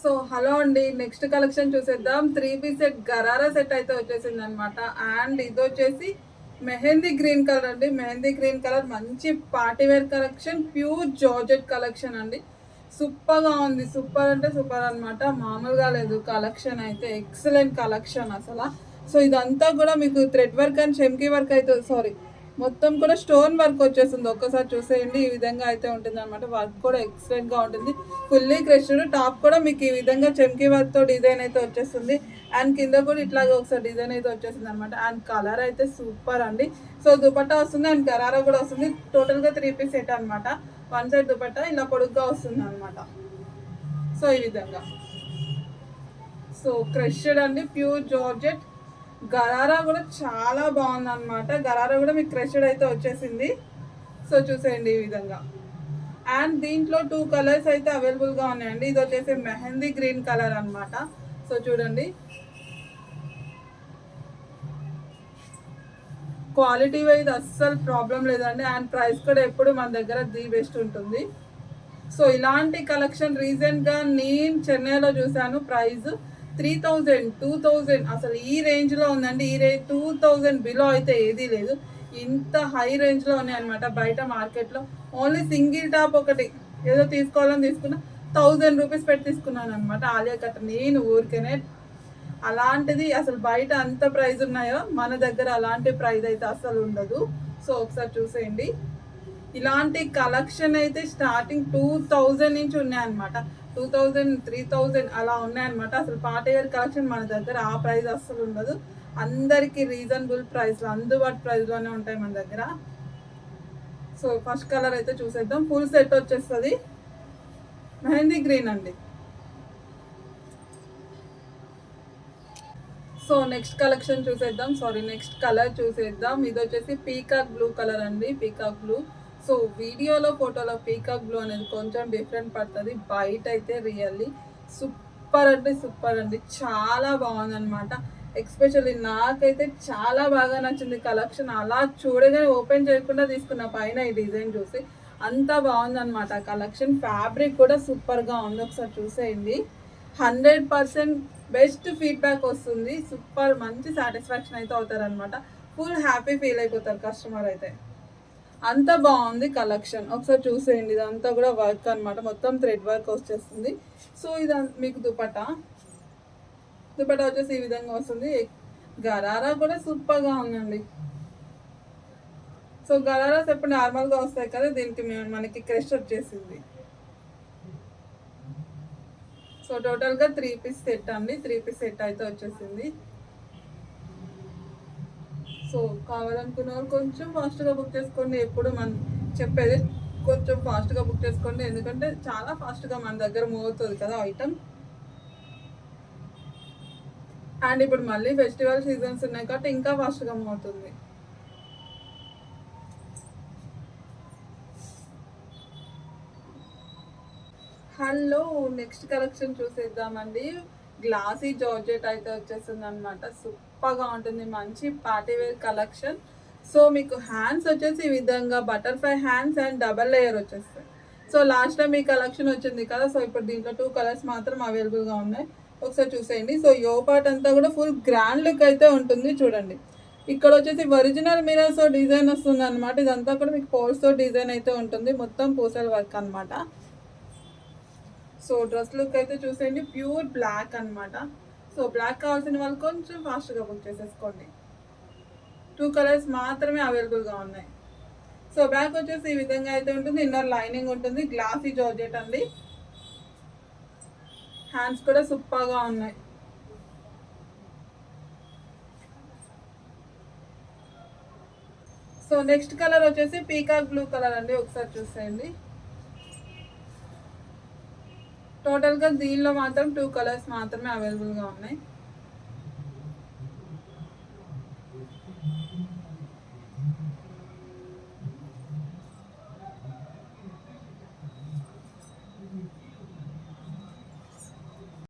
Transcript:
So hello అండి next collection చూసేద్దాం. Three piece set gharara set అయితే వచ్చేసింది అనమాట అండ్ ఇది వచ్చేసి మెహందీ గ్రీన్ కలర్ అండి. మెహందీ గ్రీన్ కలర్ మంచి party wear collection pure georgette collection అండి. సూపర్గా ఉంది. సూపర్ అంటే సూపర్ అనమాట మామూలుగా లేదు. కలెక్షన్ అయితే ఎక్సలెంట్ కలెక్షన్ అసలు. సో ఇదంతా కూడా మీకు thread work and chamki work అయితే సారీ మొత్తం కూడా స్టోన్ వర్క్ వచ్చేస్తుంది ఒక్కసారి చూసేయండి. ఈ విధంగా అయితే ఉంటుంది అనమాట వర్క్ కూడా ఎక్సలెంట్గా ఉంటుంది. ఫుల్లీ క్రెష్డ్ టాప్ కూడా మీకు ఈ విధంగా చెమ్కీ వర్క్తో డిజైన్ అయితే వచ్చేస్తుంది. అండ్ కింద కూడా ఇట్లాగే ఒకసారి డిజైన్ అయితే వచ్చేసింది అనమాట అండ్ కలర్ అయితే సూపర్ అండి. సో దుపట్టా వస్తుంది అండ్ కరారా కూడా వస్తుంది. టోటల్గా త్రీ పీస్ సెట్ అనమాట వన్ సైడ్ దుపట్టా ఇలా పొడుగ్గా వస్తుంది అనమాట సో ఈ విధంగా. సో క్రష్డ్ అండి. ప్యూర్ జార్జెట్ గరారా కూడా చాలా బాగుంది అనమాట గరారా కూడా మీకు క్రష్డ్ అయితే వచ్చేసింది. సో చూసేయండి ఈ విధంగా. అండ్ దీంట్లో టూ కలర్స్ అయితే అవైలబుల్గా ఉన్నాయండి. ఇది వచ్చేసి మెహందీ గ్రీన్ కలర్ అనమాట సో చూడండి. క్వాలిటీ వైజ్ అస్సలు ప్రాబ్లం లేదండి. అండ్ ప్రైస్ కూడా ఎప్పుడు మన దగ్గర ది బెస్ట్ ఉంటుంది. సో ఇలాంటి కలెక్షన్ రీసెంట్గా నేను చెన్నైలో చూశాను price. Three thousand two thousand అసలు ఈ రేంజ్లో ఉందండి. ఈ రేంజ్ టూ థౌజండ్ బిలో అయితే ఏదీ లేదు. ఇంత హై రేంజ్లో ఉన్నాయి అనమాట బయట మార్కెట్లో ఓన్లీ సింగిల్ టాప్ ఒకటి. ఏదో తీసుకోవాలని తీసుకున్నా థౌజండ్ రూపీస్ పెట్టి తీసుకున్నాను అనమాట ఆలియా కట్ నేను ఊరికేనే అలాంటిది అసలు బయట అంత ప్రైజ్ ఉన్నాయో మన దగ్గర అలాంటి ప్రైస్ అయితే అసలు ఉండదు. సో ఒకసారి చూసేయండి. ఇలాంటి కలెక్షన్ అయితే స్టార్టింగ్ టూ థౌజండ్ నుంచి ఉన్నాయన్నమాట. టూ థౌజండ్ త్రీ థౌజండ్ అలా ఉన్నాయన్నమాట. అసలు పార్టీ ఇయర్ కలెక్షన్ మన దగ్గర ఆ ప్రైస్ అస్సలు ఉండదు. అందరికీ రీజనబుల్ ప్రైస్లో అందుబాటు ప్రైస్లోనే ఉంటాయి మన దగ్గర. సో ఫస్ట్ కలర్ అయితే చూసేద్దాం. ఫుల్ సెట్ వచ్చేస్తుంది. మెహందీ గ్రీన్ అండి. సో నెక్స్ట్ కలెక్షన్ చూసేద్దాం. సారీ నెక్స్ట్ కలర్ చూసేద్దాం. ఇది వచ్చేసి పీకాక్ బ్లూ కలర్ అండి. పీకాక్ బ్లూ సో వీడియోలో ఫోటోలో పీకాక్ బ్లూ అనేది కొంచెం డిఫరెంట్ పడుతుంది. బయట అయితే రియల్లీ సూపర్ అంటే సూపర్ అండి. చాలా బాగుందనమాట ఎక్స్పెషల్లీ నాకైతే చాలా బాగా నచ్చింది కలెక్షన్. అలా చూడగానే ఓపెన్ చేయకుండా తీసుకున్న పైన ఈ డిజైన్ చూసి అంత బాగుందనమాట కలెక్షన్ ఫ్యాబ్రిక్ కూడా సూపర్గా ఉంది. ఒకసారి చూసేయండి. హండ్రెడ్ పర్సెంట్ బెస్ట్ ఫీడ్బ్యాక్ వస్తుంది. సూపర్ మంచి సాటిస్ఫాక్షన్ అయితే అవుతారనమాట ఫుల్ హ్యాపీ ఫీల్ అయిపోతారు కస్టమర్ అయితే. అంత బాగుంది కలెక్షన్. ఒకసారి చూసేయండి. ఇదంతా కూడా వర్క్ అన్నమాట. మొత్తం థ్రెడ్ వర్క్ వచ్చేస్తుంది. సో ఇది మీకు దుపట దుపట వచ్చేసి ఈ విధంగా వస్తుంది. గరారా కూడా సూపర్గా ఉందండి. సో గరారాస్ ఎప్పుడు నార్మల్గా వస్తాయి కదా దీనికి మేము- మనకి క్రష్ వచ్చేసింది. సో టోటల్గా త్రీ పీస్ సెట్ అండి. త్రీ పీస్ సెట్ అయితే వచ్చేసింది. సో కావాలనుకున్న వాళ్ళు కొంచెం ఫాస్ట్గా బుక్ చేసుకోండి. ఎప్పుడు మన చెప్పేది కొంచెం ఫాస్ట్గా బుక్ చేసుకోండి. ఎందుకంటే చాలా ఫాస్ట్గా మన దగ్గర మూవ్ అవుతుంది కదా ఐటమ్. అండ్ ఇప్పుడు మళ్ళీ ఫెస్టివల్ సీజన్స్ ఉన్నాయి కాబట్టి ఇంకా ఫాస్ట్గా మూవ్ అవుతుంది. హలో నెక్స్ట్ కలెక్షన్ చూసేద్దామండి. గ్లాసీ జార్జెట్ అయితే వచ్చేస్తుంది అనమాట సూపర్గా ఉంటుంది మంచి పార్టీ వేర్ కలెక్షన్. సో మీకు హ్యాండ్స్ వచ్చేసి ఈ విధంగా butterfly hands and double layer వచ్చేస్తాయి. సో లాస్ట్ టైం ఈ కలెక్షన్ వచ్చింది కదా సో ఇప్పుడు దీంట్లో టూ కలర్స్ మాత్రం అవైలబుల్గా ఉన్నాయి. ఒకసారి చూసేయండి. సో యో పార్ట్ అంతా కూడా ఫుల్ గ్రాండ్ లుక్ అయితే ఉంటుంది చూడండి. ఇక్కడ వచ్చేసి ఒరిజినల్ మిరర్స్ డిజైన్ వస్తుంది అనమాట ఇదంతా కూడా మీకు పోల్స్తో డిజైన్ అయితే ఉంటుంది మొత్తం పూసల వర్క్ అనమాట సో డ్రెస్ లుక్ అయితే చూసేయండి ప్యూర్ బ్లాక్ అనమాట సో బ్లాక్ కావాల్సిన వాళ్ళు కొంచెం ఫాస్ట్గా బుక్ చేసేసుకోండి. టూ కలర్స్ మాత్రమే అవైలబుల్గా ఉన్నాయి. సో బ్యాక్ వచ్చేసి ఈ విధంగా అయితే ఉంటుంది. ఇన్నర్ లైనింగ్ ఉంటుంది. గ్లాసీ జార్జెట్ అండి. హ్యాండ్స్ కూడా సూపర్గా ఉన్నాయి. సో నెక్స్ట్ కలర్ వచ్చేసి పీకాక్ బ్లూ కలర్ అండి. ఒకసారి చూసేయండి. టోటల్గా దీనిలో మాత్రం టూ కలర్స్ మాత్రమే అవైలబుల్గా ఉన్నాయి.